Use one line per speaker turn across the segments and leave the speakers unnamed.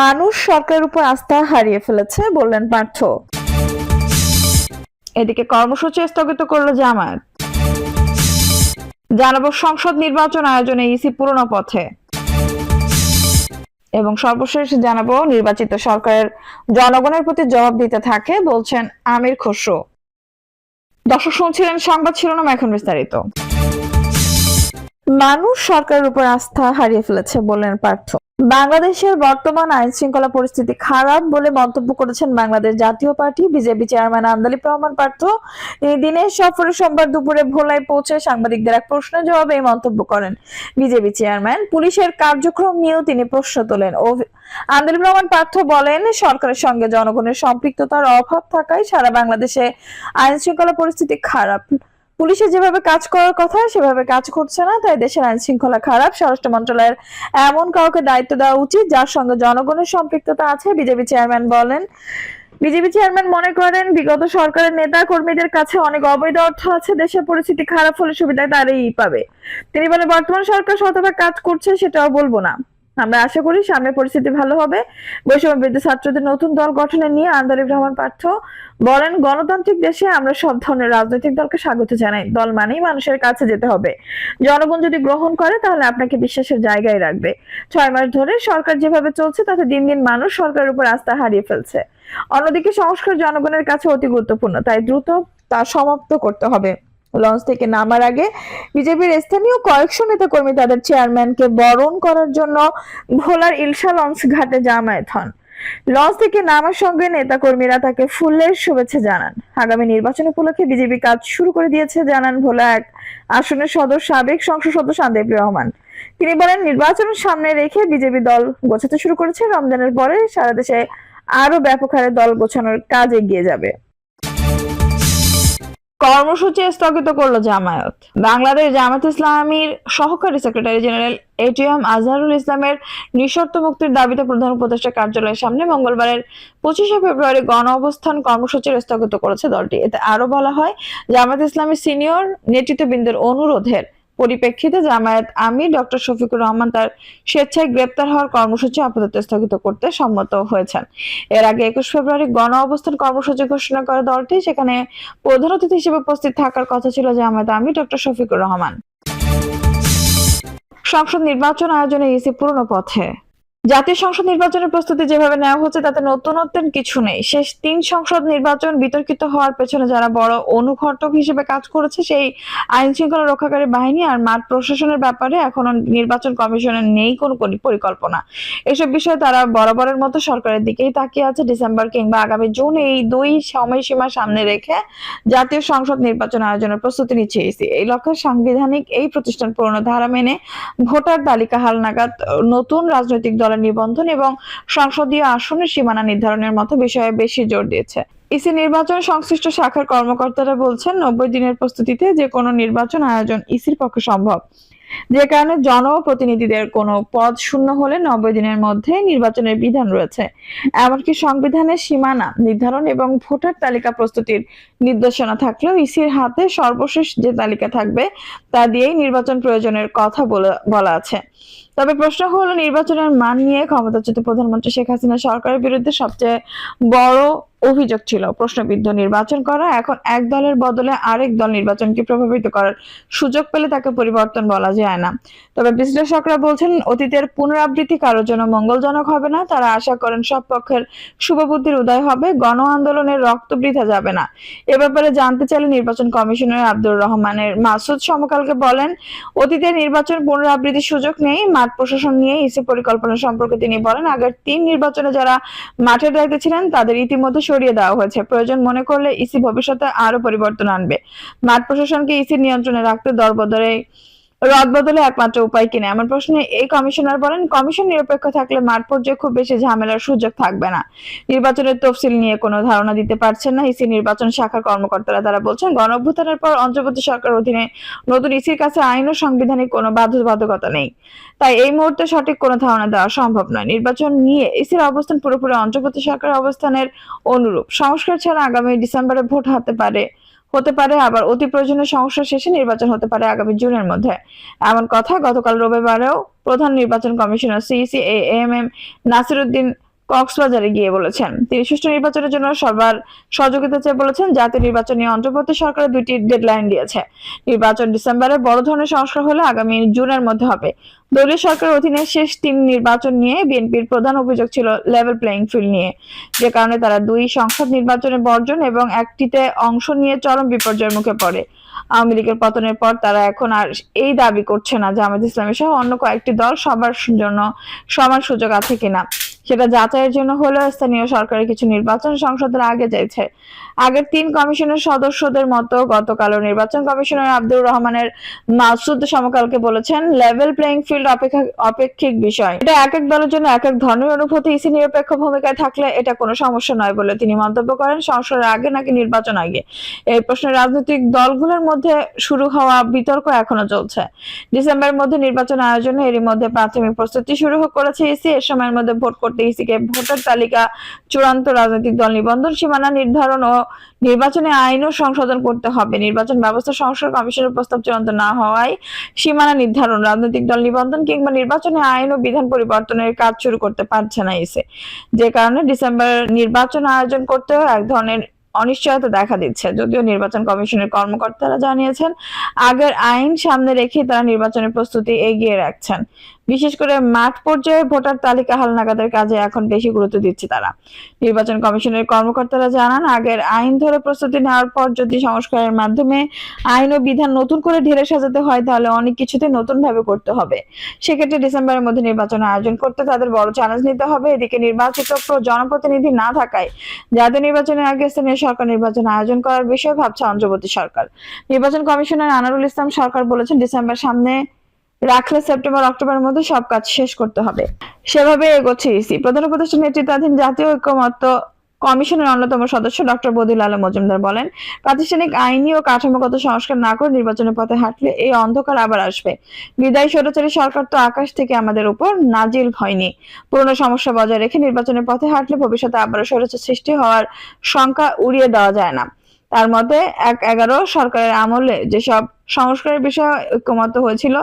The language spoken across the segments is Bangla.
মানুষ সরকারের উপর আস্থা হারিয়ে ফেলেছে বললেন পার্থ। এদিকে কর্মসূচি স্থগিত করল জামায়াত। জানাব সংসদ নির্বাচন আয়োজনে ইসি পুরনো পথে। এবং সর্বশেষ জানাব নির্বাচিত সরকারের জনগণের প্রতি জবাব দিতে থাকে বলছেন আমির খসরু। দর্শক, শুনছিলেন সংবাদ শিরোনাম এখন বিস্তারিত। মানুষ সরকারের উপর আস্থা হারিয়ে ফেলেছে বললেন পার্থ। বাংলাদেশের বর্তমান আইন শৃঙ্খলা পরিস্থিতি খারাপ বলে মন্তব্য করেছেন Bangladesh Jatiya party. BJP chairman Andalib Rahman Partha. তিনি দিনের সফরে সোমবার দুপুরে ভোলায় পৌঁছে সাংবাদিকদের এক প্রশ্নের জবাবে এই মন্তব্য করেন বিজেপি চেয়ারম্যান। পুলিশের কার্যক্রম নিয়েও তিনি প্রশ্ন তোলেন। অভি- আন্দালিব রহমান পার্থ বলেন, সরকারের সঙ্গে জনগণের সম্পৃক্ততার অভাব থাকায় সারা বাংলাদেশে আইন শৃঙ্খলা পরিস্থিতি খারাপ। পুলিশের যেভাবে কাজ করার কথা, সেভাবে কাজ করছে না, তাই দেশের আইন শৃঙ্খলা খারাপ। স্বরাষ্ট্র মন্ত্রণালয়ের এমন কাউকে দায়িত্ব দেওয়া উচিত, যার সঙ্গে জনগণের সম্পৃক্ততা আছে, বিজেপি চেয়ারম্যান বলেন। বিজেপি চেয়ারম্যান মনে করেন, বিগত সরকারের নেতা কর্মীদের কাছে অনেক অবৈধ অর্থ আছে, দেশের পরিস্থিতি খারাপ হলে সুবিধায় তারাই পাবে। তিনি বলেন, বর্তমান সরকার শতভাগ কাজ করছে, সেটাও বলব না। আমরা আশা করি সামনে পরিস্থিতি ভালো হবে। বৈষম্য বিরুদ্ধে ছাত্রদের নতুন দল গঠনে নিয়ে আন্দালিব রহমান পার্থ বলেন, গণতান্ত্রিক দেশে আমরা সব ধরনের রাজনৈতিক দলকে স্বাগত জানাই। দল মানেই মানুষের কাছে যেতে হবে। জনগণ যদি গ্রহণ করে, তাহলে আপনাকে বিশ্বাসের জায়গায় রাখবে। ছয় মাস ধরে সরকার যেভাবে চলছে, তাতে দিন দিন মানুষ সরকারের উপর আস্থা হারিয়ে ফেলছে। অন্যদিকে সংস্কার জনগণের কাছে অতি গুরুত্বপূর্ণ, তাই দ্রুত তা সমাপ্ত করতে হবে। লঞ্চ থেকে নামার আগে বিজেপির স্থানীয় কয়েকশো নেতা কর্মী তাদের চেয়ারম্যানকে বরণ করার জন্য ভোলার ইলশা লঞ্চ ঘাটে জামায়াত হন। লঞ্চ থেকে নামার সঙ্গে নেতাকর্মীরা তাকে ফুলের শুভেচ্ছা জানান। আগামী নির্বাচন উপলক্ষে বিজেপি কাজ শুরু করে দিয়েছে, জানান ভোলা এক আসনের সদস্য সাবেক সংসদ সদস্য আন্দেব রহমান। তিনি বলেন, নির্বাচন সামনে রেখে বিজেপি দল গোছাতে শুরু করেছে। রমজানের পরে সারা দেশে আরও ব্যাপক হারে দল গোছানোর কাজ এগিয়ে যাবে। কর্মসূচি স্থগিত করল জামায়াত। বাংলাদেশ জামায়াত ইসলামীর সহকারী সেক্রেটারি জেনারেল এটিএম আজহারুল ইসলামের নিঃশর্ত মুক্তির দাবিতে প্রধান উপদেষ্টা কার্যালয়ের সামনে মঙ্গলবারের পঁচিশে ফেব্রুয়ারি গণ অবস্থান কর্মসূচির স্থগিত করেছে দলটি। এতে আরও বলা হয় জামাত ইসলামী সিনিয়র নেতৃত্ববৃন্দের অনুরোধের পরিপ্রেক্ষিতে জামায়াত আমি ডক্টর শফিকুর রহমান তার স্বেচ্ছায় গ্রেপ্তার হওয়ার কর্মসূচি আপাতত স্থগিত করতে সম্মত হয়েছেন। এর আগে একুশ ফেব্রুয়ারি গণ অবস্থান কর্মসূচি ঘোষণা করে দলটি, সেখানে প্রধান অতিথি হিসেবে উপস্থিত থাকার কথা ছিল জামায়াত আমি ডক্টর শফিকুর রহমান। সংসদ নির্বাচন আয়োজনে ইসি পুরনো পথে। জাতীয় সংসদ নির্বাচনের প্রস্তুতি যেভাবে নেওয়া হচ্ছে, তাতে নতুনত্বের কিছু নেই। শেষ তিন সংসদ নির্বাচন বিতর্কিত হওয়ার পেছনে যারা বড় অনুঘটক হিসেবে কাজ করেছে, সেই আইন শৃঙ্খলা রক্ষাকারী বাহিনী আর মাঠ প্রশাসনের ব্যাপারে এখনও নির্বাচন কমিশনের নেই কোনো পরিকল্পনা। এসব বিষয়ে তারা বরাবরের মতো সরকারের দিকেই তাকিয়ে আছে। ডিসেম্বর কিংবা আগামী জুন এই দুই সময়সীমা সামনে রেখে জাতীয় সংসদ নির্বাচন আয়োজনের প্রস্তুতি নিচ্ছে ইসি। এই লক্ষ্যে সাংবিধানিক এই প্রতিষ্ঠান পুরনো ধারা মেনে ভোটার তালিকা হালনাগাদ নতুন রাজনৈতিক দলের নিবন্ধন এবং সংসদীয় আসনের সীমানা নির্ধারণের মতো বিষয়ে বেশি জোর দিয়েছে। ইসি নির্বাচন সংশ্লিষ্ট শাখার কর্মকর্তারা বলছেন, নব্বই দিনের প্রস্তুতিতে যে কোনো নির্বাচন আয়োজন ইসির পক্ষে সম্ভব। যে কারণে জনপ্রতিনিধিদের কোনো পদ শূন্য হলে নব্বই দিনের মধ্যে নির্বাচনের বিধান রয়েছে। এমনকি সংবিধানের সীমানা নির্ধারণ এবং ভোটার তালিকা প্রস্তুতির নির্দেশনা থাকলেও ইসির হাতে সর্বশেষ যে তালিকা থাকবে, তা দিয়েই নির্বাচন প্রয়োজনের কথা বলে- বলা আছে। তবে প্রশ্ন হলো, নির্বাচনের মান নিয়ে ক্ষমতাচ্যুত প্রধানমন্ত্রী শেখ হাসিনা সরকারের বিরুদ্ধে সবচেয়ে বড় অভিযোগ ছিল প্রশ্নবিদ্ধ নির্বাচন করা। এখন এক দলের বদলে আরেক দল নির্বাচনকে প্রভাবিত করার সুযোগ পেলে তাকে পরিবর্তন বলা যায় না। তবে বিশ্লেষকরা বলছেন, অতীতের পুনরাবৃত্তি কারোর জন্য মঙ্গলজনক হবে না। তারা আশা করেন সব পক্ষের শুভবুদ্ধির উদয় হবে, গণ আন্দোলনের রক্ত বৃথা যাবে না। এ ব্যাপারে জানতে চাইলে নির্বাচন কমিশনার আব্দুর রহমানের মাসুদ সমকালকে বলেন, অতীতের নির্বাচন পুনরাবৃত্তির সুযোগ নেই মাঠ প্রশাসন নিয়ে ইসি পরিকল্পনা সম্পর্কে তিনি বলেন, আগের তিন নির্বাচনে যারা মাঠের দায়িত্বে ছিলেন, তাদের ইতিমধ্যে সরিয়ে দেওয়া হয়েছে। প্রয়োজন মনে করলে ইসি ভবিষ্যতে আরও পরিবর্তন আনবে। মাঠ প্রশাসনকে ইসির নিয়ন্ত্রণে রাখতে দরবদরে রদ বদলে একমাত্র উপায় কিনা। এমন প্রশ্নে এই কমিশনার বলেন, কমিশন নিরপেক্ষ থাকলে মাঠ পর্যায়ে খুব বেশি ঝামেলার সুযোগ থাকবে না। নির্বাচনের তফসিল নিয়ে কোনো ধারণা দিতে পারছেন না ইসি নির্বাচন শাখার কর্মকর্তারা। তারা বলছেন গণ অভ্যুত্থানের পর অন্তর্বর্তী সরকার অধীনে নতুন ইসির কাছে আইন ও সাংবিধানিক কোনো বাধ্যবাধকতা নেই। তাই এই মুহূর্তে সঠিক কোনো ধারণা দেওয়া সম্ভব নয়। নির্বাচন নিয়ে ইসির অবস্থান পুরোপুরি অন্তর্বর্তী সরকারের অবস্থানের অনুরূপ। সংস্কার ছাড়া আগামী ডিসেম্বরে ভোট হতে পারে হতে পারে, আবার অতি প্রয়োজনীয় সংস্কার শেষে নির্বাচন হতে পারে আগামী জুনের মধ্যে। এমন কথা গতকাল রবিবারেও প্রধান নির্বাচন commissioner CEC A M M Nasiruddin কক্সবাজারে গিয়ে বলেছেন। তিনি সুষ্ঠু নির্বাচনের জন্য সবার সহযোগিতা চেয়ে বলেছেন জাতীয় নির্বাচনী অন্তর্বর্তী সরকারের দুইটি ডেডলাইন দিয়েছে। নির্বাচন ডিসেম্বরে বড় ধরনের সংস্কার হলে আগামী জুনের মধ্যে হবে। দলীয় সরকারের অধীনে শেষ তিন নির্বাচন নিয়ে বিএনপির প্রধান অভিযোগ ছিল লেভেল প্লেইং ফিল্ড নিয়ে। যে কারণে তারা দুই সংসদ নির্বাচনে বর্জন এবং একটিতে অংশ নিয়ে চরম বিপর্যয়ের মুখে পড়ে। আওয়ামী লীগের পতনের পর তারা এখন আর এই দাবি করছে না জামাত ইসলামী সহ অন্য কয়েকটি দল সবার জন্য সমান সুযোগ আছে কিনা। সেটা যাচাইয়ের জন্য হলেও স্থানীয় সরকারের কিছু নির্বাচন সংসদের আগে চাইছে আগের তিন কমিশনের সদস্যদের মতো গতকালও নির্বাচন কমিশনার আব্দুর রহমানের মাসুদ সমকালকে বলেছেন লেভেল প্লেইং ফিল্ড অপেক্ষা অপেক্ষিক বিষয়। এটা এক এক দলের জন্য এক এক ধরনের অনুভূতি, ইসি নিরপেক্ষ ভূমিকায় থাকলে এটা কোনো সমস্যা নয় বলে তিনি মন্তব্য করেন। সংসদের আগে নাকি নির্বাচন আগে? এই প্রশ্নে রাজনৈতিক দলগুলোর মধ্যে শুরু হওয়া বিতর্ক এখনও চলছে। ডিসেম্বরের মধ্যে নির্বাচন আয়োজনে এরই মধ্যে প্রাথমিক প্রস্তুতি শুরু করেছে ইসি। এর সময়ের মধ্যে ভোট করতে ভোটার তালিকা, চূড়ান্ত রাজনৈতিক দল নিবন্ধন সীমানা নির্ধারণ ও আইনও সংশোধন করতে হবে। নির্বাচন ব্যবস্থা সংস্কার কমিশনের প্রস্তাব চূড়ান্ত না হওয়ায় সীমানা নির্ধারণ, রাজনৈতিক দল নিবন্ধন কিংবা আইন ও বিধান পরিবর্তনের কাজ শুরু করতে পারছে না ইসে যে কারণে ডিসেম্বর নির্বাচন আয়োজন করতেও এক ধরনের অনিশ্চয়তা দেখা দিচ্ছে। যদিও নির্বাচন কমিশনের কর্মকর্তারা জানিয়েছেন, আগের আইন সামনে রেখে তারা নির্বাচনের প্রস্তুতি এগিয়ে রাখছেন। বিশেষ করে মাঠ পর্যায়ে ভোটার তালিকা হালনাগাদের কাজে এখন বেশি গুরুত্ব দিচ্ছে তারা। নির্বাচন কমিশনের কর্মকর্তারা জানান, আগের আইন ধরে প্রস্তুতি নেওয়ার পর যদি সংস্কারের মাধ্যমে আইন ও বিধান নতুন করে ঢেলে সাজাতে হয়, তাহলে অনেক কিছুতে নতুন ভাবে করতে হবে। সেক্ষেত্রে ডিসেম্বরের মধ্যে নির্বাচন আয়োজন করতে তাদের বড় চ্যালেঞ্জ নিতে হবে। এদিকে নির্বাচিত জনপ্রতিনিধি না থাকায় জাতীয় নির্বাচনের আগে স্থানীয় সরকার নির্বাচন আয়োজন করার বিষয়ে ভাবছে অন্তর্বর্তী সরকার। নির্বাচন কমিশনার আনারুল ইসলাম সরকার বলেছেন ডিসেম্বর সামনে রাখলে সেপ্টেম্বর, অক্টোবরের মধ্যে সব কাজ শেষ করতে হবে। সেভাবে এগোচ্ছে। ইসি প্রধান উপদেষ্টা নেতৃত্বাধীন জাতীয় ঐক্যমত্য কমিশনের অন্যতম সদস্য ডক্টর বদিল আলম মজুমদার বলেন, প্রাতিষ্ঠানিক আইনি ও কাঠামোগত সংস্কার না করে নির্বাচনের পথে হাঁটলে এই অন্ধকার আবার আসবে। বিদায়ী স্বৈরাচারী সরকার তো আকাশ থেকে আমাদের উপর নাজিল হয়নি। পুরনো সমস্যা বজায় রেখে নির্বাচনের পথে হাঁটলে ভবিষ্যতে আবারও স্বৈরাচার সৃষ্টি হওয়ার শঙ্কা উড়িয়ে দেওয়া যায় না। তার মতে এক এগারো সরকারের আমলে যেসব সংস্কারের বিষয়ে ঐক্যমত হয়েছিল,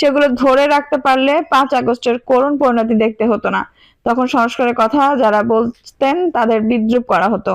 সেগুলো ধরে রাখতে পারলে পাঁচ আগস্টের করুণ পরিণতি দেখতে হতো না। তখন সংস্কারের কথা যারা বলতেন তাদের বিদ্রুপ করা হতো।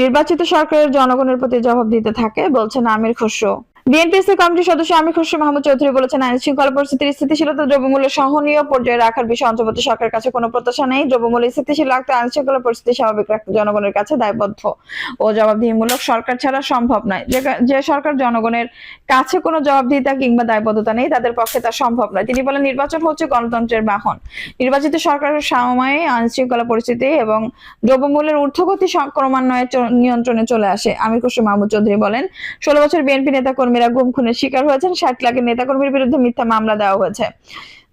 নির্বাচিত সরকারের জনগণের প্রতি জবাব দিতে থাকে, বলছেন আমির খসরু। বিএনপিসি কমিটির সদস্য আমির খসরু মাহমুদ চৌধুরী বলেছেন আইন শৃঙ্খলা পরিস্থিতির স্থিতিশীলতা দ্রব্যমূল্য সহনীয় পর্যায়ে রাখার বিষয়ে অন্তর্বর্তী সরকারের কাছে কোনো প্রত্যাশা নেই। দ্রব্যমূল্য স্থিতিশীল রাখতে আইন শৃঙ্খলা পরিস্থিতি স্বাভাবিক রাখতে জনগণের কাছে দায়বদ্ধ ও জবাবদিহিমূলক সরকার ছাড়া সম্ভব নয়। যে- সরকার জনগণের কাছে কোনো জবাবদিহিতা কিংবা দায়বদ্ধতা নেই, তাদের পক্ষে তা সম্ভব নয়। তিনি বলেন, নির্বাচন হচ্ছে গণতন্ত্রের বাহন। নির্বাচিত সরকারের সময়ে আইন শৃঙ্খলা পরিস্থিতি এবং দ্রব্যমূল্যের ঊর্ধ্বগতি ক্রমান্বয়ে নিয়ন্ত্রণে চলে আসে। আমির খসরু মাহমুদ চৌধুরী বলেন, ষোলো বছর বিএনপি নেতা কর্মীরা গুম, খুনের শিকার হয়েছেন। ষাট লাখের নেতাকর্মীর বিরুদ্ধে মিথ্যা মামলা দেওয়া হয়েছে।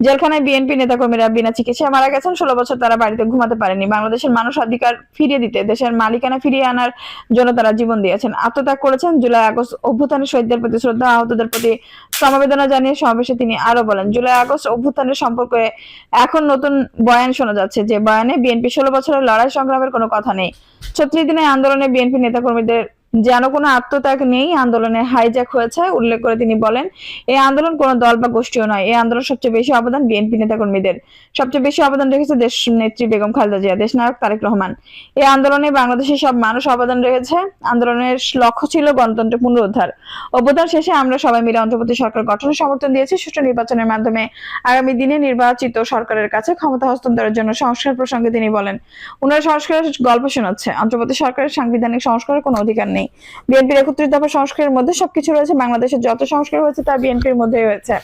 জেলখানায় বিএনপি নেতাকর্মীরা বিনা চিকিৎসায় মারা গেছেন। ষোলো বছর তারা বাড়িতে ঘুমাতে পারেনি। বাংলাদেশের মানুষ অধিকার ফিরিয়ে দিতে, দেশের মালিকানা ফিরিয়ে আনার জন্য তারা জীবন দিয়েছেন। আত্মত্যাগ করেছেন জুলাই আগস্ট অভ্যুত্থানের শহীদদের প্রতি শ্রদ্ধা, আহতদের প্রতি সমবেদনা জানিয়ে সমাবেশে তিনি আরও বলেন, জুলাই আগস্ট অভ্যুত্থানের সম্পর্কে এখন নতুন বয়ান শোনা যাচ্ছে। যে বয়ানে বিএনপি ষোলো বছরের লড়াই সংগ্রামের কোনো কথা নেই। ছত্রিশ দিনের আন্দোলনে বিএনপি নেতাকর্মীদের যেন কোনো আত্মত্যাগ নেই আন্দোলনে হাইজ্যাক হয়েছে, উল্লেখ করে তিনি বলেন, এই আন্দোলন কোনো দল বা গোষ্ঠীও নয়, এই আন্দোলন সবচেয়ে বেশি অবদান বিএনপি নেতাকর্মীদের। সবচেয়ে বেশি অবদান রেখেছে দেশ নেত্রী বেগম খালেদা জিয়া, দেশ নায়ক তারেক রহমান। এই আন্দোলনে বাংলাদেশের সব মানুষ অবদান রেখেছে, আন্দোলনের লক্ষ্য ছিল গণতন্ত্র পুনরুদ্ধার। অবদান শেষে আমরা সবাই মিলে অন্তর্বর্তী সরকার গঠনের সমর্থন দিয়েছি, সুষ্ঠু নির্বাচনের মাধ্যমে আগামী দিনে নির্বাচিত সরকারের কাছে ক্ষমতা হস্তান্তরের জন্য সংস্কার প্রসঙ্গে তিনি বলেন, উনারা সংস্কারের গল্প শোনাচ্ছে। অন্তর্বর্তী সরকারের সাংবিধানিক সংস্কারের কোনো অধিকার নেই। বিএনপির একত্রিশ দফা সংস্কারের মধ্যে সবকিছু রয়েছে, বাংলাদেশের যত সংস্কার হয়েছে তা বিএনপির মধ্যেই হয়েছে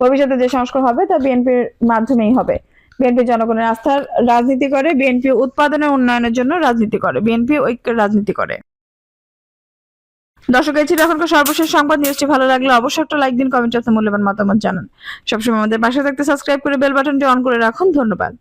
ভবিষ্যতে যে সংস্কার হবে তা বিএনপির মাধ্যমেই হবে। বিএনপি জনগণের আস্থার রাজনীতি করে, বিএনপি উৎপাদনের উন্নয়নের জন্য রাজনীতি করে, বিএনপি ঐক্যের রাজনীতি করে। দর্শক, এই ছিল এখনকার সর্বশেষ সংবাদ। নিউজটি ভালো লাগলে অবশ্যই একটা লাইক দিন, কমেন্ট আপনার মূল্যবান মতামত জানান। সবসময় আমাদের পাশে থাকতে সাবস্ক্রাইব করে বেল বাটনটি অন করে রাখুন। ধন্যবাদ।